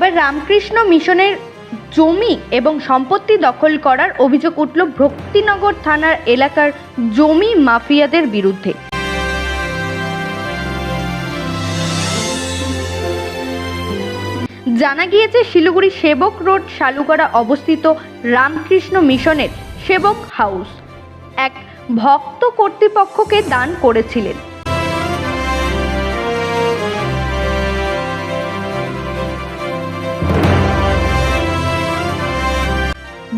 এবার রামকৃষ্ণ মিশনের জমি এবং সম্পত্তি দখল করার অভিযোগ উঠল ভক্তিনগর থানার এলাকার জমি মাফিয়াদের বিরুদ্ধে। জানা গিয়েছে, শিলিগুড়ি সেবক রোড শালুগড়া অবস্থিত রামকৃষ্ণ মিশনের সেবক হাউস। এক ভক্ত কর্তৃপক্ষকে দান করেছিলেন।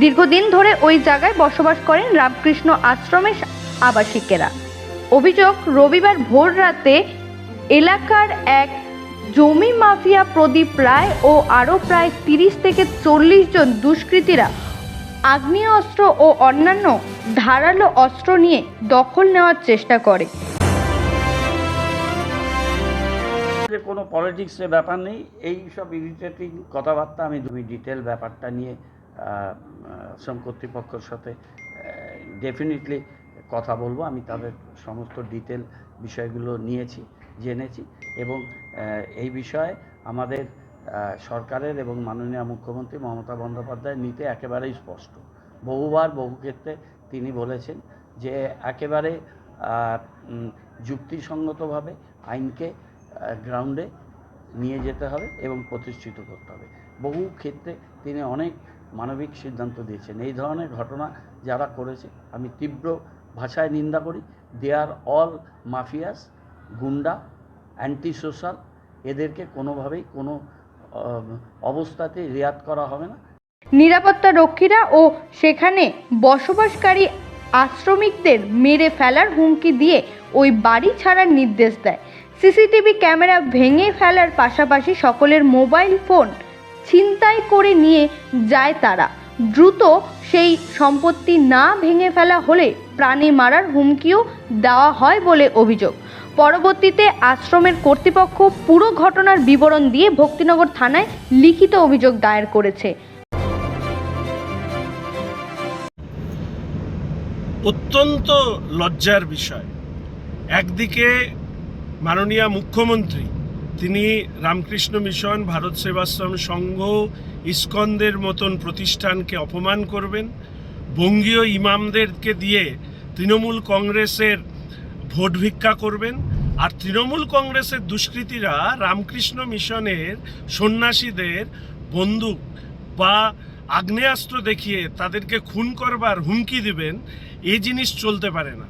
দীর্ঘদিন ধরে ওই জায়গায় বসবাস করেন রামকৃষ্ণ আশ্রমের আবাসিকেরা। অভিযোগ, রবিবার ভোর রাতে এলাকার এক জমি মাফিয়া প্রদীপ রায় ও আরও প্রায় তিরিশ থেকে চল্লিশ জন দুষ্কৃতীরা আগ্নেয়াস্ত্র ও অন্যান্য ধারালো অস্ত্র নিয়ে দখল নেওয়ার চেষ্টা করে। কোনো পলিটিক্সের ব্যাপার নেই, এই সব ইরিটেটিং কথাবার্তা আমি তুমি ডিটেল ব্যাপারটা নিয়ে শ্রম কর্তৃপক্ষের সাথে ডেফিনেটলি কথা বলব। আমি তাদের সমস্ত ডিটেল বিষয়গুলো নিয়েছি, জেনেছি এবং এই বিষয়ে আমাদের সরকারের এবং মাননীয় মুখ্যমন্ত্রী মমতা বন্দ্যোপাধ্যায় নিতে একেবারেই স্পষ্ট। বহুবার, বহু ক্ষেত্রে তিনি বলেছেন যে একেবারে যুক্তিসঙ্গতভাবে আইনকে গ্রাউন্ডে নিয়ে যেতে হবে এবং প্রতিষ্ঠিত করতে হবে। বহু ক্ষেত্রে তিনি অনেক মানবিক সিদ্ধান্ত দিয়েছেন। এই ধরনের ঘটনা যারা করেছে, আমি তীব্র ভাষায় নিন্দা করি। They are all mafias goonda anti social এদেরকে কোনোভাবেই কোনো অবস্থাতে রেয়াত করা হবে না। নিরাপত্তা রক্ষীরা ও সেখানে বসবাসকারী আশ্রমিকদের মেরে ফেলার হুমকি দিয়ে ওই বাড়ি ছাড়ার নির্দেশ দেয়। সিসিটিভি ক্যামেরা ভেঙে ফেলার পাশাপাশি সকলের মোবাইল ফোন ছিনতাই করে নিয়ে যায় তারা। দ্রুত সেই সম্পত্তি না ভেঙে ফেলা হলে প্রাণে মারার হুমকিও দেওয়া হয় বলে অভিযোগ। পরবর্তীতে আশ্রমের কর্তৃপক্ষ পুরো ঘটনার বিবরণ দিয়ে ভক্তিনগর থানায় লিখিত অভিযোগ দায়ের করেছে। অত্যন্ত লজ্জার বিষয়। একদিকে মাননীয় মুখ্যমন্ত্রী তিনি রামকৃষ্ণ মিশন, ভারত সেবাশ্রম সংঘ, ইস্কন্দের মতন প্রতিষ্ঠানকে অপমান করবেন। বঙ্গীয় ইমামদেরকে দিয়ে তৃণমূল কংগ্রেসের ভোট ভিক্ষা করবেন। আর তৃণমূল কংগ্রেসের দুষ্কৃতীরা রামকৃষ্ণ মিশনের সন্ন্যাসীদের বন্দুক বা আগ্নেয়াস্ত্র দেখিয়ে তাদেরকে খুন করবার হুমকি দিবেন এই জিনিস চলতে পারে না।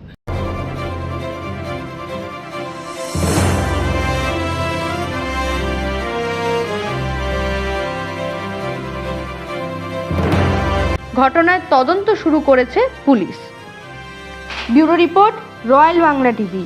ঘটনার তদন্ত শুরু করেছে police. Bureau report royal Bangla TV.